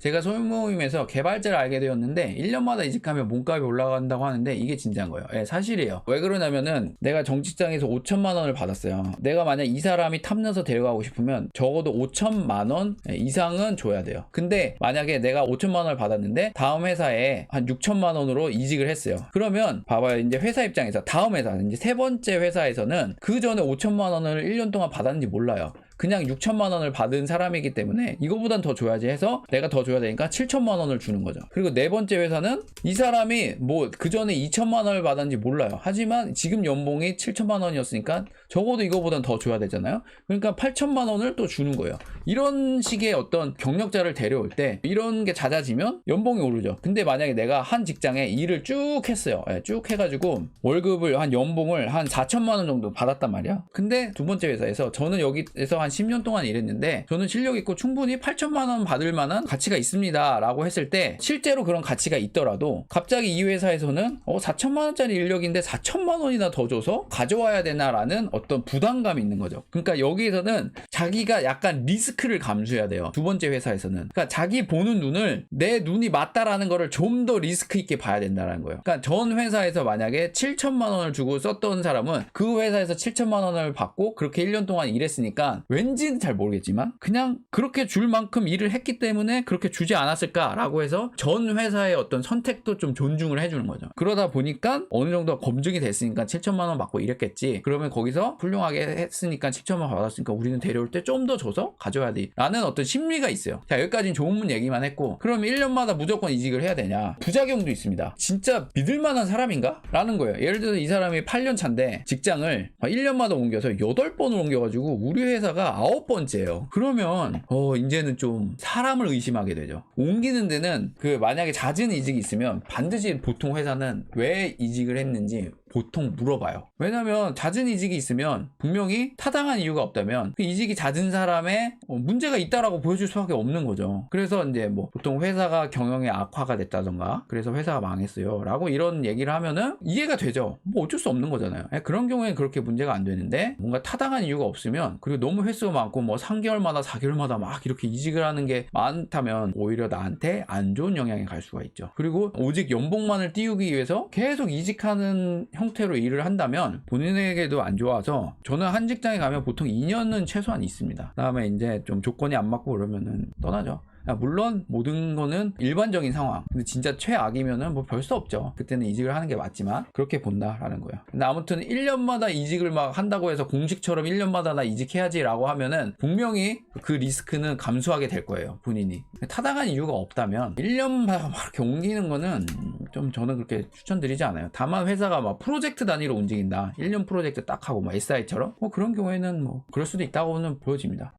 제가 소모임에서 개발자를 알게 되었는데 1년마다 이직하면 몸값이 올라간다고 하는데 이게 진짜인 거예요. 예, 사실이에요. 왜 그러냐면은 내가 정직장에서 5천만 원을 받았어요. 내가 만약 이 사람이 탐내서 데려가고 싶으면 적어도 5천만 원 이상은 줘야 돼요. 근데 만약에 내가 5천만 원을 받았는데 다음 회사에 한 6천만 원으로 이직을 했어요. 그러면 봐봐요. 이제 회사 입장에서 다음 회사 이제 세 번째 회사에서는 그 전에 5천만 원을 1년 동안 받았는지 몰라요. 그냥 6천만 원을 받은 사람이기 때문에 이거보단 더 줘야지 해서 내가 더 줘야 되니까 7천만 원을 주는 거죠. 그리고 네 번째 회사는 이 사람이 뭐 그 전에 2천만 원을 받았는지 몰라요. 하지만 지금 연봉이 7천만 원이었으니까 적어도 이거보단 더 줘야 되잖아요. 그러니까 8천만 원을 또 주는 거예요. 이런 식의 어떤 경력자를 데려올 때 이런 게 잦아지면 연봉이 오르죠. 근데 만약에 내가 한 직장에 일을 쭉 했어요. 예, 쭉 해가지고 월급을 한 연봉을 한 4천만 원 정도 받았단 말이야. 근데 두 번째 회사에서 저는 여기에서 한 10년 동안 일했는데 저는 실력 있고 충분히 8천만 원 받을 만한 가치가 있습니다 라고 했을 때 실제로 그런 가치가 있더라도 갑자기 이 회사에서는 어 4천만 원짜리 인력인데 4천만 원이나 더 줘서 가져와야 되나라는 어떤 부담감이 있는 거죠. 그러니까 여기에서는 자기가 약간 리스크를 감수해야 돼요. 두 번째 회사에서는 그러니까 자기 보는 눈을 내 눈이 맞다라는 거를 좀 더 리스크 있게 봐야 된다는 거예요. 그러니까 전 회사에서 만약에 7천만 원을 주고 썼던 사람은 그 회사에서 7천만 원을 받고 그렇게 1년 동안 일했으니까 왠지는 잘 모르겠지만 그냥 그렇게 줄 만큼 일을 했기 때문에 그렇게 주지 않았을까라고 해서 전 회사의 어떤 선택도 좀 존중을 해주는 거죠. 그러다 보니까 어느 정도 검증이 됐으니까 7천만 원 받고 일했겠지. 그러면 거기서 훌륭하게 했으니까 7천만 원 받았으니까 우리는 데려올 때 좀 더 줘서 가져야 돼. 라는 어떤 심리가 있어요. 자, 여기까지는 좋은 얘기만 했고 그럼 1년마다 무조건 이직을 해야 되냐? 부작용도 있습니다. 진짜 믿을 만한 사람인가? 라는 거예요. 예를 들어서 이 사람이 8년 차인데 직장을 1년마다 옮겨서 8번을 옮겨가지고 우리 회사가 9번째예요. 그러면 어 이제는 좀 사람을 의심하게 되죠. 옮기는 데는 그 만약에 잦은 이직이 있으면 반드시 보통 회사는 왜 이직을 했는지 보통 물어봐요. 왜냐면 잦은 이직이 있으면 분명히 타당한 이유가 없다면 그 이직이 잦은 사람의 어, 문제가 있다라고 보여줄 수밖에 없는 거죠. 그래서 이제 뭐 보통 회사가 경영의 악화가 됐다던가 그래서 회사가 망했어요. 라고 이런 얘기를 하면은 이해가 되죠. 뭐 어쩔 수 없는 거잖아요. 예, 그런 경우에는 그렇게 문제가 안 되는데 뭔가 타당한 이유가 없으면 그리고 너무 횟수가 많고 뭐 3개월마다 4개월마다 막 이렇게 이직을 하는 게 많다면 오히려 나한테 안 좋은 영향이 갈 수가 있죠. 그리고 오직 연봉만을 띄우기 위해서 계속 이직하는 형태로 일을 한다면 본인에게도 안 좋아서 저는 한 직장에 가면 보통 2년은 최소한 있습니다. 그다음에 이제 좀 조건이 안 맞고 그러면은 떠나죠. 야, 물론 모든 거는 일반적인 상황. 근데 진짜 최악이면은 뭐 별 수 없죠. 그때는 이직을 하는 게 맞지만 그렇게 본다라는 거예요. 근데 아무튼 1년마다 이직을 막 한다고 해서 공식처럼 1년마다 나 이직해야지 라고 하면은 분명히 그 리스크는 감수하게 될 거예요. 본인이. 타당한 이유가 없다면 1년마다 막 이렇게 옮기는 거는 좀 저는 그렇게 추천드리지 않아요. 다만 회사가 막 프로젝트 단위로 움직인다. 1년 프로젝트 딱 하고 막 SI처럼 뭐 그런 경우에는 뭐 그럴 수도 있다고는 보여집니다.